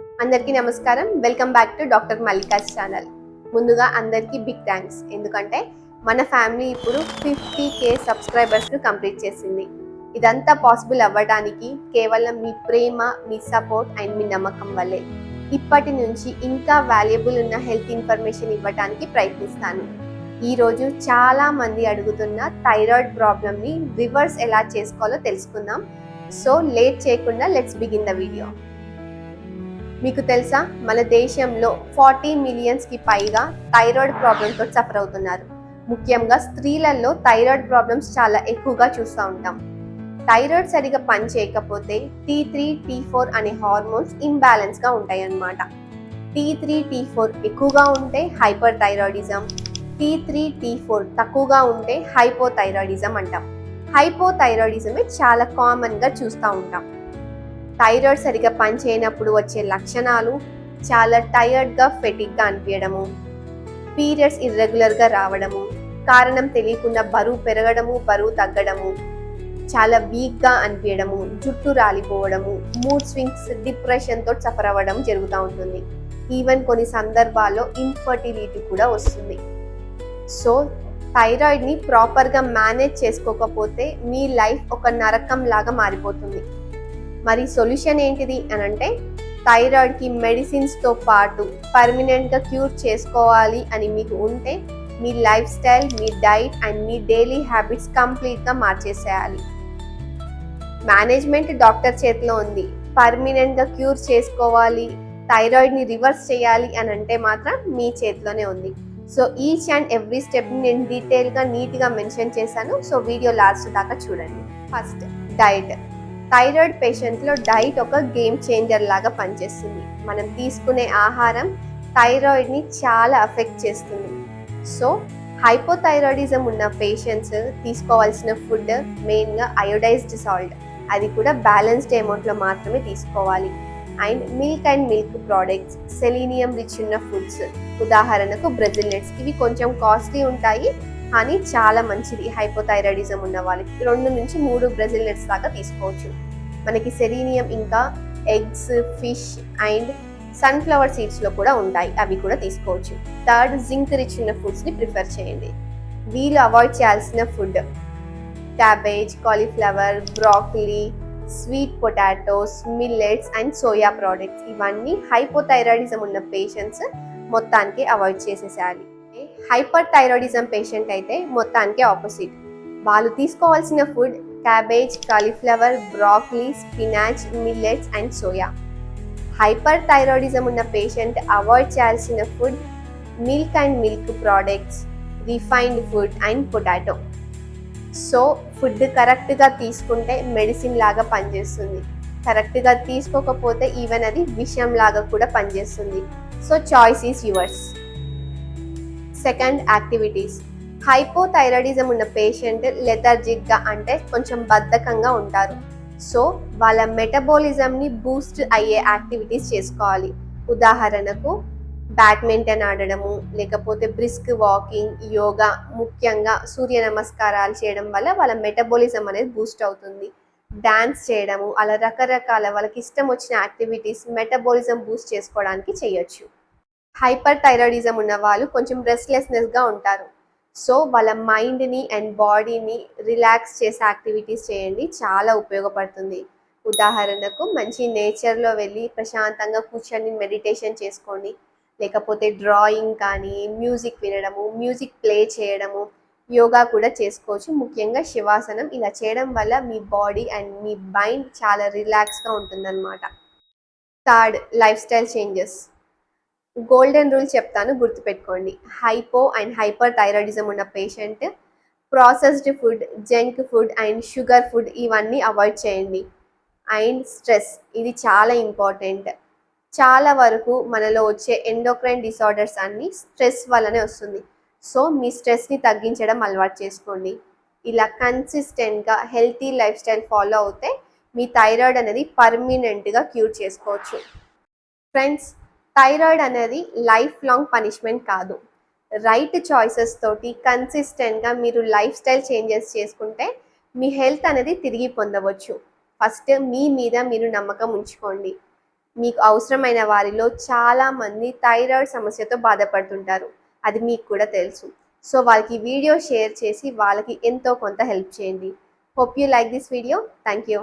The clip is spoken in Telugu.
అందరికీ నమస్కారం. Welcome back to doctor Mallika's channel ముందుగా అందరికీ బిగ్ థ్యాంక్స్ ఎందుకంటే మన ఫ్యామిలీ ఇప్పుడు ఫిఫ్టీ కే సబ్స్క్రైబర్స్ కంప్లీట్ చేసింది. ఇదంతా పాసిబుల్ అవ్వడానికి కేవలం మీ ప్రేమ మీ సపోర్ట్ అండ్ మీ నమ్మకం వల్లే. ఇప్పటి నుంచి ఇంకా వాల్యుబుల్ ఉన్న హెల్త్ ఇన్ఫర్మేషన్ ఇవ్వడానికి ప్రయత్నిస్తాను. ఈరోజు చాలా మంది అడుగుతున్న థైరాయిడ్ ప్రాబ్లమ్ని రివర్స్ ఎలా చేసుకోవాలో తెలుసుకుందాం. సో లేట్ చేయకుండా లెట్స్ బిగిన్ ద వీడియో మీకు తెలుసా? మన దేశంలో ఫార్టీ మిలియన్స్కి పైగా థైరాయిడ్ ప్రాబ్లంతో సఫర్ అవుతున్నారు. ముఖ్యంగా స్త్రీలలో థైరాయిడ్ ప్రాబ్లమ్స్ చాలా ఎక్కువగా చూస్తూ ఉంటాం. థైరాయిడ్ సరిగా పనిచేయకపోతే టీ త్రీ టీ ఫోర్ అనే హార్మోన్స్ ఇంబ్యాలెన్స్గా ఉంటాయి అన్నమాట టీ త్రీ టీ ఫోర్ ఎక్కువగా ఉంటే hyperthyroidism T three T four తక్కువగా ఉంటే హైపోథైరాయిడిజం అంటాం. హైపోథైరాయిడిజమే చాలా కామన్గా చూస్తూ ఉంటాం. థైరాయిడ్ సరిగా పనిచేయనప్పుడు వచ్చే లక్షణాలు చాలా టైర్డ్గా ఫెటిక్గా అనిపించడము పీరియడ్స్ ఇర్రెగ్యులర్గా రావడము కారణం తెలియకుండా బరువు పెరగడము బరువు తగ్గడము చాలా వీక్గా అనిపించడము జుట్టు రాలిపోవడము మూడ్ స్వింగ్స్ డిప్రెషన్తో సఫర్ అవ్వడం జరుగుతూ ఉంటుంది. ఈవెన్ కొన్ని సందర్భాల్లో ఇన్ఫర్టిలిటీ కూడా వస్తుంది. సో థైరాయిడ్ని ప్రాపర్గా మేనేజ్ చేసుకోకపోతే మీ లైఫ్ ఒక నరకం లాగా మారిపోతుంది. మరి సొల్యూషన్ ఏంటిది అని అంటే థైరాయిడ్కి మెడిసిన్స్తో పాటు పర్మనెంట్గా క్యూర్ చేసుకోవాలి అని మీకు ఉంటే మీ లైఫ్ స్టైల్ మీ డైట్ అండ్ మీ డైలీ హ్యాబిట్స్ కంప్లీట్గా మార్చేసేయాలి. మేనేజ్మెంట్ డాక్టర్ చేతిలో ఉంది. పర్మనెంట్గా క్యూర్ చేసుకోవాలి థైరాయిడ్ని రివర్స్ చేయాలి అని అంటే మాత్రం మీ చేతిలోనే ఉంది. సో ఈచ్ అండ్ ఎవ్రీ స్టెప్ని నేను డీటెయిల్గా నీట్గా మెన్షన్ చేశాను. సో వీడియో లాస్ట్ దాకా చూడండి. ఫస్ట్ డైట్ థైరాయిడ్ పేషెంట్లో డైట్ ఒక గేమ్ చేంజర్ లాగా పనిచేస్తుంది. మనం తీసుకునే ఆహారం థైరాయిడ్ని చాలా అఫెక్ట్ చేస్తుంది. సో హైపోథైరాయిడిజం ఉన్న పేషెంట్స్ తీసుకోవాల్సిన ఫుడ్ మెయిన్గా అయోడైజ్డ్ సాల్ట్. అది కూడా బ్యాలెన్స్డ్ అమౌంట్లో మాత్రమే తీసుకోవాలి. And milk and milk products selenium rich ఉన్న ఫుడ్స్. ఉదాహరణకు బ్రెజిల్ నట్స్. ఇవి కొంచెం కాస్ట్లీ ఉంటాయి. కానీ చాలా మంచిది. హైపోథైరాయిడిజం ఉన్న వాళ్ళకి. రెండు నుంచి మూడు బ్రెజిల్ నట్స్ దాకా తీసుకోవచ్చు. మనకి సెరీనియం ఇంకా ఎగ్స్ ఫిష్ అండ్ సన్ఫ్లవర్ సీడ్స్లో కూడా ఉంటాయి. అవి కూడా తీసుకోవచ్చు. థర్డ్ జింక్ రిచ్ ఉన్న ఫుడ్స్ని ప్రిఫర్ చేయండి. వీళ్ళు అవాయిడ్ చేయాల్సిన food cabbage cauliflower broccoli sweet potatoes millets and soya products. ఇవన్నీ హైపోథైరాయిడిజం ఉన్న పేషెంట్స్ మొత్తానికి అవాయిడ్ చేసేసేయాలి. హైపర్ థైరాయిడిజం పేషెంట్ అయితే మొత్తానికి ఆపోజిట్. వాళ్ళు తీసుకోవాల్సిన food cabbage cauliflower broccoli spinach millets and soya. Hyper thyroidism ఉన్న పేషెంట్ అవాయిడ్ చేయాల్సిన food milk and milk products refined food and potato. So food కరెక్ట్గా తీసుకుంటే మెడిసిన్ లాగా పనిచేస్తుంది. కరెక్ట్గా తీసుకోకపోతే ఈవెన్ అది విషయం లాగా కూడా పనిచేస్తుంది. So choice is yours. Second activities hypothyroidism ఉన్న పేషెంట్ లెథర్జిక్గా అంటే కొంచెం బద్ధకంగా ఉంటారు. సో వాళ్ళ మెటబాలిజంని బూస్ట్ అయ్యే యాక్టివిటీస్ చేసుకోవాలి. ఉదాహరణకు బ్యాడ్మింటన్ ఆడడము లేకపోతే బ్రిస్క్ వాకింగ్ యోగా ముఖ్యంగా సూర్య నమస్కారాలు చేయడం వల్ల వాళ్ళ మెటబాలిజం అనేది బూస్ట్ అవుతుంది. డ్యాన్స్ చేయడము అలా రకరకాల వాళ్ళకి ఇష్టం వచ్చిన యాక్టివిటీస్ మెటబాలిజం బూస్ట్ చేసుకోవడానికి చేయొచ్చు. హైపర్ థైరాయిడిజం ఉన్న వాళ్ళు కొంచెం రెస్ట్లెస్నెస్గా ఉంటారు. సో వాళ్ళ మైండ్ని అండ్ బాడీని రిలాక్స్ చేసే యాక్టివిటీస్ చేయండి. చాలా ఉపయోగపడుతుంది. ఉదాహరణకు మంచి నేచర్లో వెళ్ళి ప్రశాంతంగా కూర్చొని మెడిటేషన్ చేసుకోండి. లేకపోతే డ్రాయింగ్ కానీ మ్యూజిక్ వినడము మ్యూజిక్ ప్లే చేయడము యోగా కూడా చేసుకోవచ్చు. ముఖ్యంగా శివాసనం ఇలా చేయడం వల్ల మీ బాడీ అండ్ మీ మైండ్ చాలా రిలాక్స్గా ఉంటుందన్నమాట. Third lifestyle changes golden rule చెప్తాను గుర్తుపెట్టుకోండి. హైపో అండ్ హైపర్ థైరాయిడిజం ఉన్న patient processed food junk food and sugar food ఇవన్నీ అవాయిడ్ చేయండి. అండ్ స్ట్రెస్ ఇది చాలా ఇంపార్టెంట్. చాలా వరకు మనలో వచ్చే ఎండోక్రైన్ డిసార్డర్స్ అన్నీ స్ట్రెస్ వల్లనే వస్తుంది. సో మీ స్ట్రెస్ని తగ్గించడం అలవాటు చేసుకోండి. ఇలా కన్సిస్టెంట్గా హెల్తీ లైఫ్ స్టైల్ ఫాలో అవుతే మీ థైరాయిడ్ అనేది పర్మనెంట్గా క్యూర్ చేసుకోవచ్చు. ఫ్రెండ్స్ థైరాయిడ్ అనేది లైఫ్ లాంగ్ పనిష్మెంట్ కాదు. రైట్ చాయిసెస్ తోటి కన్సిస్టెంట్గా మీరు లైఫ్ స్టైల్ చేంజెస్ చేసుకుంటే మీ హెల్త్ అనేది తిరిగి పొందవచ్చు. ఫస్ట్ మీ మీద మీరు నమ్మకం ఉంచుకోండి. మీకు అవసరమైన వారిలో చాలా మంది థైరాయిడ్ సమస్యతో బాధపడుతుంటారు. అది మీకు కూడా తెలుసు. సో వాళ్ళకి వీడియో షేర్ చేసి వాళ్ళకి ఎంతో కొంత హెల్ప్ చేయండి. Hope you like this video thank you